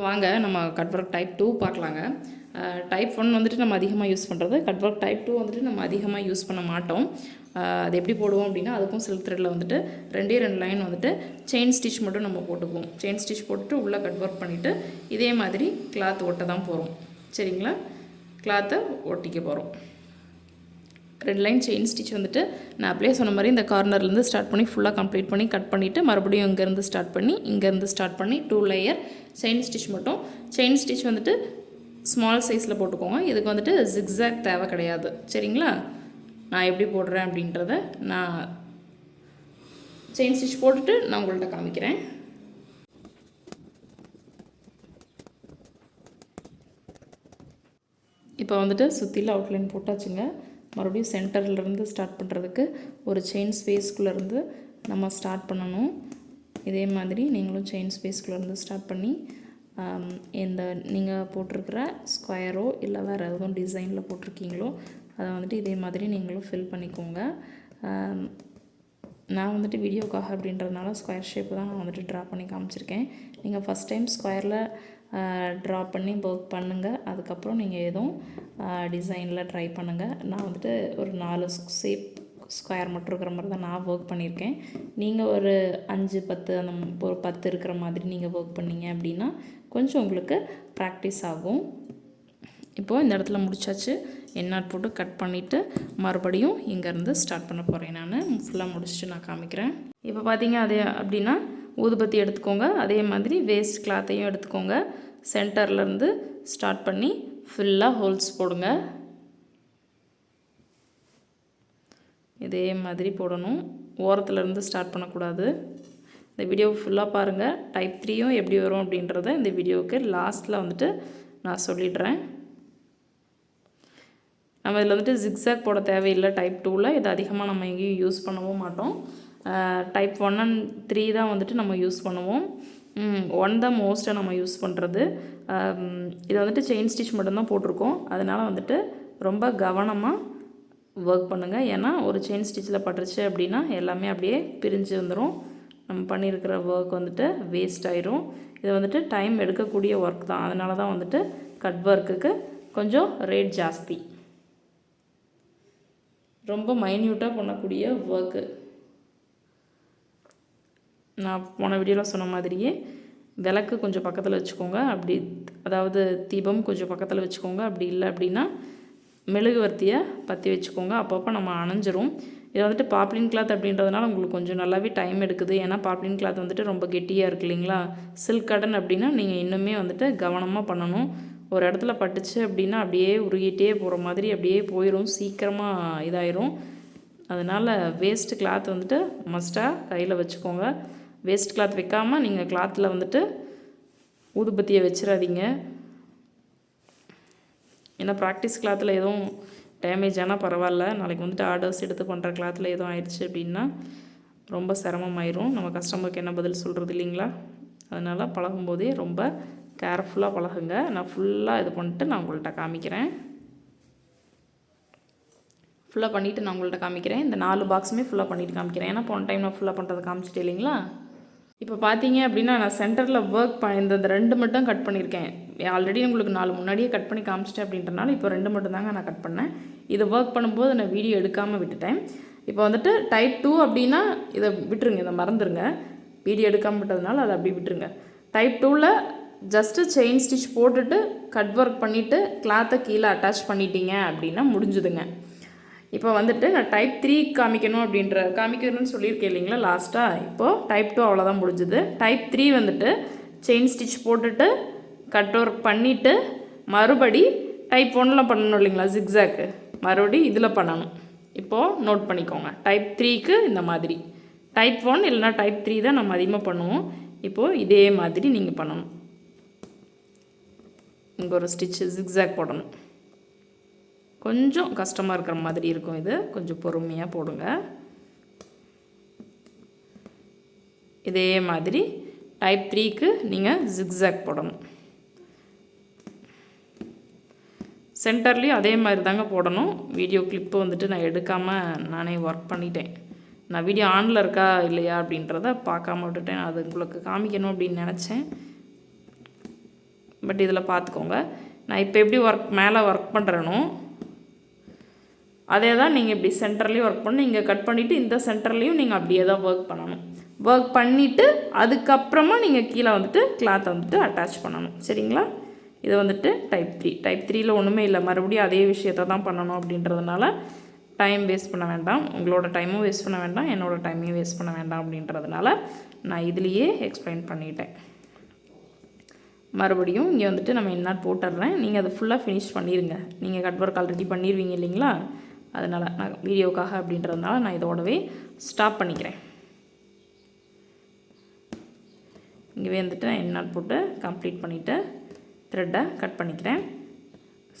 வாங்க நம்ம cut work type two பார்க்கலாங்க. டைப் ஒன் வந்துட்டு நம்ம அதிகமாக யூஸ் பண்ணுறது கட் ஒர்க் டைப் டூ வந்துட்டு நம்ம அதிகமாக யூஸ் பண்ண மாட்டோம். அது எப்படி போடுவோம் அப்படின்னா அதுக்கும் சில்க் த்ரெட்டில் வந்துட்டு ரெண்டே ரெண்டு லைன் வந்துட்டு செயின் ஸ்டிச் மட்டும் நம்ம போட்டுக்குவோம். செயின் ஸ்டிச் போட்டுட்டு உள்ளே கட் ஒர்க் பண்ணிவிட்டு இதே மாதிரி கிளாத் ஒட்ட தான் போகிறோம் சரிங்களா? கிளாத்தை ஒட்டிக்க போகிறோம் ரெண்டு லைன் செயின் ஸ்டிச் வந்துட்டு நான் அப்படியே சொன்ன மாதிரி இந்த கார்னர்லேருந்து ஸ்டார்ட் பண்ணி ஃபுல்லாக கம்ப்ளீட் பண்ணி கட் பண்ணிவிட்டு மறுபடியும் இங்கேருந்து ஸ்டார்ட் பண்ணி இங்கேருந்து ஸ்டார்ட் பண்ணி டூ லேயர் செயின் ஸ்டிச் மட்டும். செயின் ஸ்டிச் வந்துட்டு ஸ்மால் சைஸில் போட்டுக்கோங்க. இதுக்கு வந்துட்டு ஜிக்ஸாக் தேவை கிடையாது. சரிங்களா? நான் எப்படி போடுறேன் அப்படின்றத நான் செயின் ஸ்டிச் போட்டுட்டு நான் உங்கள்கிட்ட காமிக்கிறேன். இப்போ வந்துட்டு சுற்றியில் அவுட்லைன் போட்டாச்சுங்க. மறுபடியும் சென்டர்லேருந்து ஸ்டார்ட் பண்ணுறதுக்கு ஒரு செயின் ஸ்பேஸ்க்குள்ளேருந்து நம்ம ஸ்டார்ட் பண்ணணும். இதே மாதிரி நீங்களும் செயின் ஸ்பேஸ்குள்ளேருந்து ஸ்டார்ட் பண்ணி இந்த நீங்கள் போட்டிருக்கிற ஸ்கொயரோ இல்லை வேறு எதுவும் டிசைனில் போட்டிருக்கீங்களோ அதை வந்துட்டு இதே மாதிரி நீங்களும் ஃபில் பண்ணிக்கோங்க. நான் வந்துட்டு வீடியோக்காக அப்படின்றதுனால ஸ்கொயர் ஷேப் தான் நான் வந்துட்டு ட்ரா பண்ணி காமிச்சிருக்கேன். நீங்கள் ஃபஸ்ட் டைம் ஸ்கொயரில் ட்ரா பண்ணி ஒர்க் பண்ணுங்கள் அதுக்கப்புறம் நீங்கள் எதுவும் டிசைனில் ட்ரை பண்ணுங்கள் நான் வந்துட்டு ஒரு நாலு ஷேப் ஸ்கொயர் மட்டும் இருக்கிற மாதிரி தான் நான் ஒர்க் பண்ணியிருக்கேன். நீங்கள் ஒரு அஞ்சு பத்து அந்த ஒரு பத்து இருக்கிற மாதிரி நீங்கள் ஒர்க் பண்ணீங்க அப்படின்னா கொஞ்சம் உங்களுக்கு ப்ராக்டிஸ் ஆகும். இப்போது இந்த இடத்துல முடிச்சாச்சு. எண்ணாட் போட்டு கட் பண்ணிவிட்டு மறுபடியும் இங்கேருந்து ஸ்டார்ட் பண்ண போகிறேன் நான் ஃபுல்லாக முடிச்சுட்டு நான் காமிக்கிறேன். இப்போ பார்த்தீங்க அதே அப்படின்னா ஊதுபத்தி எடுத்துக்கோங்க. அதே மாதிரி வேஸ்ட் கிளாத்தையும் எடுத்துக்கோங்க. சென்டர்லேருந்து ஸ்டார்ட் பண்ணி ஃபுல்லாக ஹோல்ஸ் போடுங்க. இதே மாதிரி போடணும். ஓரத்துலேருந்து ஸ்டார்ட் பண்ணக்கூடாது. இந்த வீடியோ ஃபுல்லாக பாருங்கள் டைப் த்ரீயும் எப்படி வரும் அப்படின்றத இந்த வீடியோவுக்கு லாஸ்ட்டில் வந்துட்டு நான் சொல்லிடுறேன். நம்ம இதில் வந்துட்டு ஜிக்ஸாக் போட தேவையில்லை. டைப் டூவில் இது அதிகமாக நம்ம எங்கேயும் யூஸ் பண்ணவும் மாட்டோம். டைப் ஒன் அண்ட் த்ரீ தான் வந்துட்டு நம்ம யூஸ் பண்ணுவோம். ஒன் தான் மோஸ்ட்டாக நம்ம யூஸ் பண்ணுறது இது வந்துட்டு செயின் ஸ்டிச் மட்டும்தான் போட்டிருக்கோம். அதனால் வந்துட்டு ரொம்ப கவனமாக ஒர்க் பண்ணுங்கள் ஏன்னா ஒரு செயின் ஸ்டிச்சில் பட்டுருச்சு அப்படின்னா எல்லாமே அப்படியே பிரிஞ்சு வந்துடும் நம்ம பண்ணியிருக்கிற ஒர்க் வந்துட்டு வேஸ்ட் ஆயிரும். இது வந்துட்டு டைம் எடுக்கக்கூடிய ஒர்க் தான். அதனால தான் வந்துட்டு கட் ஒர்க்குக்கு கொஞ்சம் ரேட் ஜாஸ்தி. ரொம்ப மைன்யூட்டாக பண்ணக்கூடிய ஒர்க்கு நான் போன வீடியோவில் சொன்ன மாதிரியே விளக்கு கொஞ்சம் பக்கத்தில் வச்சுக்கோங்க. அப்படி அதாவது தீபம் கொஞ்சம் பக்கத்தில் வச்சுக்கோங்க. அப்படி இல்லை அப்படின்னா மெழுகுவர்த்தியை பற்றி வச்சுக்கோங்க. அப்பப்போ நம்ம அணைஞ்சிரும். இது வந்துட்டு பாப்ளின் கிளாத் அப்படின்றதுனால உங்களுக்கு கொஞ்சம் நல்லாவே டைம் எடுக்குது. ஏன்னா பாப்ளின் கிளாத் வந்துட்டு ரொம்ப கெட்டியாக இருக்கு இல்லைங்களா? சில்க் கடன் அப்படின்னா நீங்கள் இன்னுமே வந்துட்டு கவனமாக பண்ணணும். ஒரு இடத்துல பட்டுச்சு அப்படின்னா அப்படியே உருகிட்டே போகிற மாதிரி அப்படியே போயிடும் சீக்கிரமாக இதாயிரும். அதனால் வேஸ்ட்டு கிளாத் வந்துட்டு மஸ்ட்டாக கையில் வச்சுக்கோங்க. வேஸ்ட் கிளாத் வைக்காமல் நீங்கள் கிளாத்தில் வந்துட்டு ஊதுபத்தியை வச்சிடாதீங்க ஏன்னா ப்ராக்டிஸ் கிளாத்தில் எதுவும் டேமேஜ் ஆனால் பரவாயில்ல. நாளைக்கு வந்துட்டு ஆர்டர்ஸ் எடுத்து பண்ணுற கிளாத்தில் எதுவும் ஆயிடுச்சு அப்படின்னா ரொம்ப சிரமமாயிரும். நம்ம கஸ்டமருக்கு என்ன பதில் சொல்கிறது இல்லைங்களா? அதனால் பழகும்போதே ரொம்ப கேர்ஃபுல்லாக பழகுங்க. நான் ஃபுல்லாக இது பண்ணிட்டு நான் உங்கள்கிட்ட காமிக்கிறேன். ஃபுல்லாக பண்ணிவிட்டு நான் உங்கள்கிட்ட காமிக்கிறேன். இந்த நாலு பாக்ஸுமே ஃபுல்லாக பண்ணிவிட்டு காமிக்கிறேன். ஏன்னா போன டைம் நான் ஃபுல்லாக பண்ணுறதை காமிச்சிட்டு இல்லைங்களா? இப்போ பார்த்தீங்க அப்படின்னா நான் சென்டரில் ஒர்க் பண்ண இந்த ரெண்டு மட்டும் கட் பண்ணியிருக்கேன். ஆல்ரெடி உங்களுக்கு நாலு முன்னாடியே கட் பண்ணி காமிச்சிட்டேன் அப்படின்றனால இப்போ ரெண்டு மட்டும் தாங்க நான் கட் பண்ணேன். இதை ஒர்க் பண்ணும்போது நான் வீடியோ எடுக்காமல் விட்டுட்டேன். இப்போ வந்துட்டு டைப் டூ அப்படின்னா இதை விட்டுருங்க இதை மறந்துடுங்க வீடியோ எடுக்காமல் விட்டதுனால அதை அப்படி விட்டுருங்க. டைப் டூவில் ஜஸ்ட்டு செயின் ஸ்டிச் போட்டுட்டு கட் ஒர்க் பண்ணிவிட்டு கிளாத்தை கீழே அட்டாச் பண்ணிட்டீங்க அப்படின்னா முடிஞ்சுதுங்க. இப்போ வந்துட்டு நான் டைப் த்ரீ காமிக்கணும் அப்படின்ற காமிக்கணும்னு சொல்லியிருக்கேன் இல்லைங்களா லாஸ்ட்டாக இப்போது டைப் டூ அவ்வளோதான் முடிஞ்சுது. டைப் த்ரீ வந்துட்டு செயின் ஸ்டிச் போட்டுட்டு கட் ஒர்க் பண்ணிவிட்டு மறுபடி டைப் ஒன்றில் பண்ணணும் இல்லைங்களா ஜிக்ஸாக்கு மறுபடி இதில் பண்ணணும். இப்போது நோட் பண்ணிக்கோங்க. டைப் த்ரீக்கு இந்த மாதிரி. டைப் ஒன் இல்லைனா டைப் த்ரீ தான் நம்ம அதிகமாக பண்ணுவோம். இப்போது இதே மாதிரி நீங்கள் பண்ணணும். இங்கே ஒரு ஸ்டிச்சு ஜிக்ஸாக் போடணும். கொஞ்சம் கஷ்டமாக இருக்கிற மாதிரி இருக்கும் இது. கொஞ்சம் பொறுமையாக போடுங்க. இதே மாதிரி டைப் த்ரீக்கு நீங்கள் ஜிக்ஸாக் போடணும். சென்டர்லேயும் அதே மாதிரி தாங்க போடணும். வீடியோ கிளிப்பு வந்துட்டு நான் எடுக்காமல் நானே ஒர்க் பண்ணிட்டேன். நான் வீடியோ ஆனில் இருக்கா இல்லையா அப்படின்றத பார்க்காம விட்டுட்டேன். அது உங்களுக்கு காமிக்கணும் அப்படின்னு நினச்சேன். பட் இதில் பார்த்துக்கோங்க. நான் இப்போ எப்படி ஒர்க் மேலே ஒர்க் பண்ணுறேனோ அதே தான் நீங்கள் இப்படி சென்டர்லேயும் ஒர்க் பண்ணணும். இங்கே கட் பண்ணிவிட்டு இந்த சென்டர்லேயும் நீங்கள் அப்படியே தான் ஒர்க் பண்ணணும். ஒர்க் பண்ணிவிட்டு அதுக்கப்புறமா நீங்கள் கீழே வந்துட்டு கிளாத்தை வந்துட்டு அட்டாச் பண்ணணும். சரிங்களா? இது வந்துட்டு டைப் த்ரீ டைப் த்ரீயில் ஒன்றுமே இல்லை. மறுபடியும் அதே விஷயத்தை தான் பண்ணணும் அப்படின்றதுனால டைம் வேஸ்ட் பண்ண வேண்டாம். உங்களோட டைமும் வேஸ்ட் பண்ண வேண்டாம். என்னோடய டைமையும் வேஸ்ட் பண்ண வேண்டாம் அப்படின்றதுனால நான் இதுலேயே எக்ஸ்பிளைன் பண்ணிட்டேன். மறுபடியும் இங்கே வந்துட்டு நம்ம என்ன போட்டுடுறேன். நீங்கள் அதை ஃபுல்லாக ஃபினிஷ் பண்ணிடுங்க நீங்கள் கட் ஒர்க் ஆல்ரெடி பண்ணிடுவீங்க இல்லைங்களா? அதனால் நான் வீடியோக்காக அப்படின்றதுனால நான் இதோடவே ஸ்டாப் பண்ணிக்கிறேன். இங்கே வந்துட்டு நான் என் நாட் போட்டு கம்ப்ளீட் பண்ணிவிட்டு த்ரெட்டை கட் பண்ணிக்கிறேன்.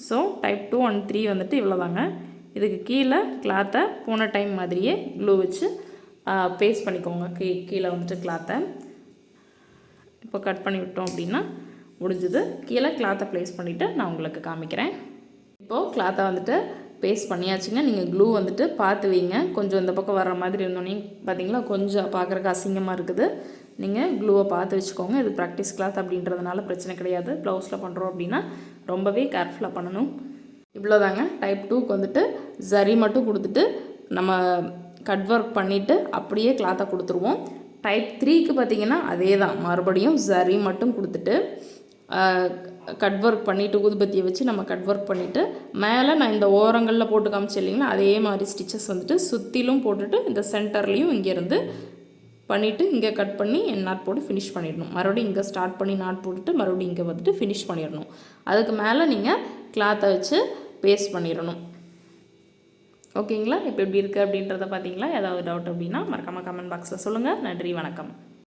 So type two and three வந்துட்டு இவ்வளோதாங்க இதுக்கு கீழே கிளாத்தை போன டைம் மாதிரியே க்ளூ வச்சு பேஸ்ட் பண்ணிக்கோங்க. கீ கீழே வந்துட்டு கிளாத்தை இப்போ கட் பண்ணி விட்டோம் அப்படின்னா முடிஞ்சது. கீழே கிளாத்தை ப்ளேஸ் பண்ணிவிட்டு நான் உங்களுக்கு காமிக்கிறேன். இப்போது கிளாத்தை வந்துட்டு பேஸ்ட் பண்ணியாச்சுங்க. நீங்கள் க்ளூ வந்துட்டு பார்த்து வைங்க. கொஞ்சம் இந்த பக்கம் வர்ற மாதிரி இருந்தோன்னே பார்த்தீங்களா கொஞ்சம் பார்க்குறக்கு அசிங்கமாக இருக்குது. நீங்கள் க்ளூவை பார்த்து வச்சுக்கோங்க. இது ப்ராக்டிஸ் கிளாத் அப்படின்றதுனால பிரச்சனை கிடையாது. ப்ளவுஸில் பண்ணுறோம் அப்படின்னா ரொம்பவே கேர்ஃபுல்லாக பண்ணணும். இவ்வளோதாங்க டைப் டூக்கு வந்துட்டு சரி மட்டும் கொடுத்துட்டு நம்ம கட் ஒர்க் பண்ணிவிட்டு அப்படியே கிளாத்தை கொடுத்துருவோம். டைப் த்ரீக்கு பார்த்தீங்கன்னா அதே தான் மறுபடியும் சரி மட்டும் கொடுத்துட்டு கட் ஒர்க் பண்ணிவிட்டு ஊதுபத்தியை வச்சு நம்ம கட் ஒர்க் பண்ணிவிட்டு மேலே நான் இந்த ஓரங்களில் போட்டு காமிச்சேன் இல்லைங்களா? அதே மாதிரி ஸ்டிச்சஸ் வந்துட்டு சுற்றிலும் போட்டுட்டு இந்த சென்டர்லேயும் இங்கேருந்து பண்ணிவிட்டு இங்கே கட் பண்ணி நாட் போட்டு ஃபினிஷ் பண்ணிடணும். மறுபடியும் இங்கே ஸ்டார்ட் பண்ணி நாட் போட்டுட்டு மறுபடியும் இங்கே வந்துட்டு ஃபினிஷ் பண்ணிடணும். அதுக்கு மேலே நீங்கள் கிளாத்தை வச்சு பேஸ்ட் பண்ணிடணும். ஓகேங்களா இப்போ எப்படி இருக்குது அப்படின்றத பார்த்தீங்களா? ஏதாவது டவுட் அப்படின்னா மறக்காமல் கமெண்ட் பாக்ஸில் சொல்லுங்கள் நன்றி வணக்கம்.